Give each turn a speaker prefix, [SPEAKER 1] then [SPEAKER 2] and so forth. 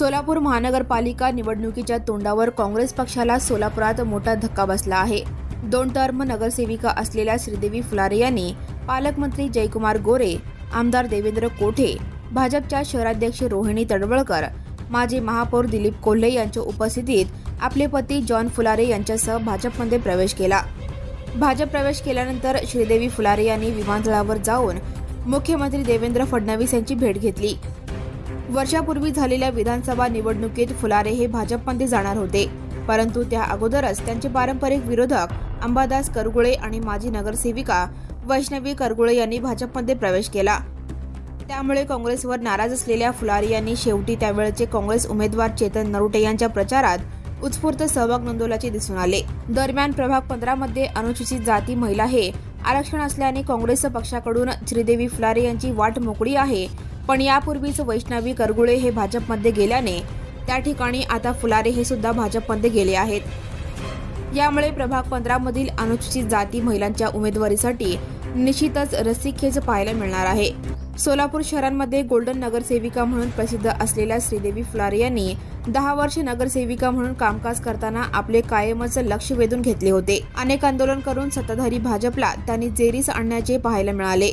[SPEAKER 1] सोलापूर महानगरपालिका निवडणुकीच्या तोंडावर काँग्रेस पक्षाला सोलापुरात मोठा धक्का बसला आहे. दोन टर्म नगरसेविका असलेल्या श्रीदेवी फुलारे यांनी पालकमंत्री जयकुमार गोरे आमदार देवेंद्र कोठे भाजपच्या शहराध्यक्ष रोहिणी तडवळकर माजी महापौर दिलीप कोल्हे यांच्या उपस्थितीत आपले पती जॉन फुलारे यांच्यासह भाजपमध्ये प्रवेश केला. भाजप प्रवेश केल्यानंतर श्रीदेवी फुलारे यांनी विमानतळावर जाऊन मुख्यमंत्री देवेंद्र फडणवीस यांची भेट घेतली. वर्षापूर्वी झालेल्या विधानसभा निवडणुकीत फुलारे हे भाजपमध्ये जाणार होते. परंतु त्या अगोदरच त्यांचे पारंपरिक विरोधक अंबादास करगुळे आणि माजी नगरसेविका वैष्णवी करगुळे यांनी भाजपमध्ये प्रवेश केला. त्यामुळे काँग्रेसवर नाराज असलेल्या फुलारे यांनी शेवटी त्यावेळचे काँग्रेस उमेदवार चेतन नरुटे यांच्या प्रचारात उत्स्फूर्त सहभाग नोंदवल्याचे दिसून आले. दरम्यान प्रभाग पंधरामध्ये अनुसूचित जाती महिला हे आरक्षण असल्याने काँग्रेस पक्षाकडून श्रीदेवी फुलारे यांची वाट मोकळी आहे. पण यापूर्वीच वैष्णवी करगुळे हे भाजपमध्ये गेल्याने त्या ठिकाणी आता फुलारे हे सुद्धा भाजपमध्ये गेले आहेत. यामुळे प्रभाग पंधरामधील अनुसूचित जाती महिलांच्या उमेदवारीसाठी निश्चितच रस्सीखेच पाहायला मिळणार आहे. सोलापूर शहरांमध्ये गोल्डन नगरसेविका म्हणून प्रसिद्ध असलेल्या श्रीदेवी फुलारे यांनी दहा वर्ष नगरसेविका म्हणून कामकाज करताना आपले कायमच लक्ष वेधून घेतले होते. अनेक आंदोलन करून सत्ताधारी भाजपला त्यांनी जेरीस आणण्याचे पाहायला मिळाले.